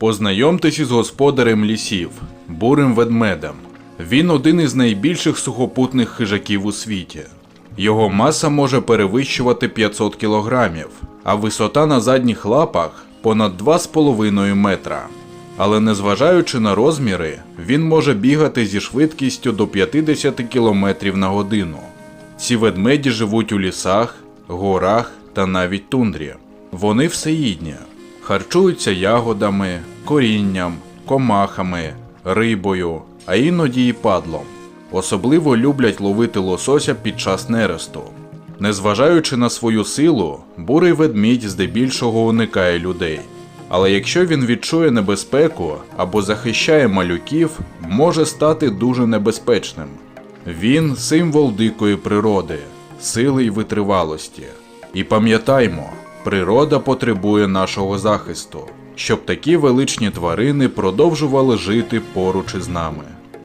Познайомтесь із господарем лісів, бурим ведмедем. Він один із найбільших сухопутних хижаків у світі. Його маса може перевищувати 500 кілограмів, а висота на задніх лапах понад 2,5 метра. Але незважаючи на розміри, він може бігати зі швидкістю до 50 км на годину. Ці ведмеді живуть у лісах, горах та навіть тундрі. Вони всеїдні, харчуються ягодами, корінням, комахами, рибою, а іноді і падлом. Особливо люблять ловити лосося під час нересту. Незважаючи на свою силу, бурий ведмідь здебільшого уникає людей. Але якщо він відчує небезпеку або захищає малюків, може стати дуже небезпечним. Він символ дикої природи, сили й витривалості. І пам'ятаймо, природа потребує нашого захисту, щоб такі величні тварини продовжували жити поруч із нами.